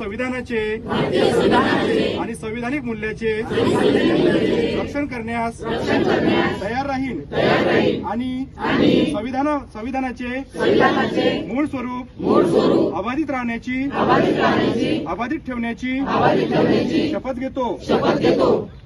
संविधानाचे आणि संविधानिक मूल्याचे रक्षण करण्यास तयार राहील आणि संविधान संविधानाचे मूळ स्वरूप अबाधित राहण्याची अबाधित ठेवण्याची शपथ घेतो.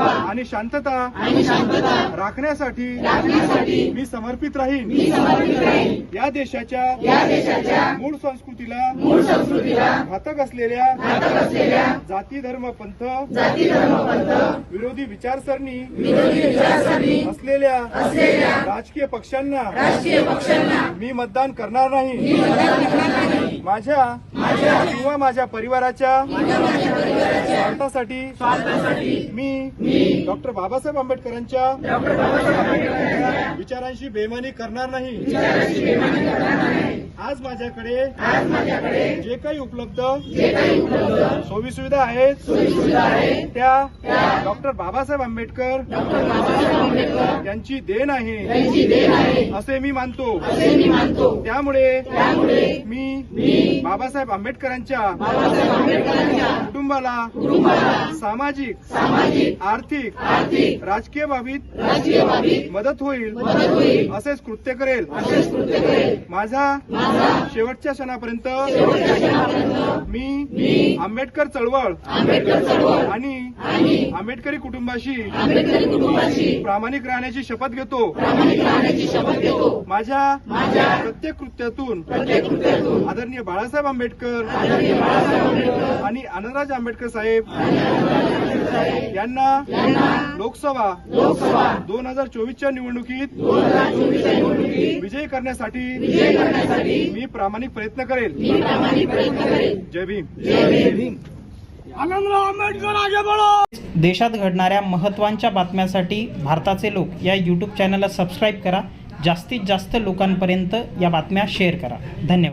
आणि शांतता राखण्यासाठी मी समर्पित राहीन. या देशाच्या मूळ संस्कृतीला घातक असलेल्या जाती धर्म पंथ विरोधी विचारसरणी असलेल्या राजकीय पक्षांना मी मतदान करणार नाही. माझ्या किंवा माझ्या परिवाराच्या स्वार्थासाठी मी डॉक्टर बाबासाहेब आंबेडकरांच्या विचारांशी बेमानी करणार नाही. आज माझ्याकडे जे काही उपलब्ध सोयी सुविधा आहेत. त्या डॉक्टर बाबासाहेब आंबेडकर यांची देण आहे. असे मी मानतो. त्यामुळे मी बाबासाहेब आंबेडकरांच्या कुटुंबाला सामाजिक आर्थिक राजकीय बाबीत मदत होईल. असेच कृत्य करेल. माझा शेवटच्या क्षणापर्यंत मी आंबेडकर चळवळ आणि आंबेडकरी कुटुंबाशी प्रामाणिक राहण्याची शपथ घेतो. माझ्या प्रत्येक कृत्यातून आदरणीय बाळासाहेब आंबेडकर आणि आनंदराज आंबेडकर साहेब यांना लोकसभा दोन हजार चोवीसच्या निवडणुकीत विजयी करण्यासाठी मी प्रामाणिक प्रयत्न करेल. जय भीम. आनंदराव आंबेडकर आगे बढ़ो. देशात घडणाऱ्या महत्त्वांच्या बातम्यांसाठी भारताचे लोक या यूट्यूब चॅनलला सबस्क्राईब करा. जास्तीत जास्त लोकांपर्यंत या बातम्या शेअर करा. धन्यवाद.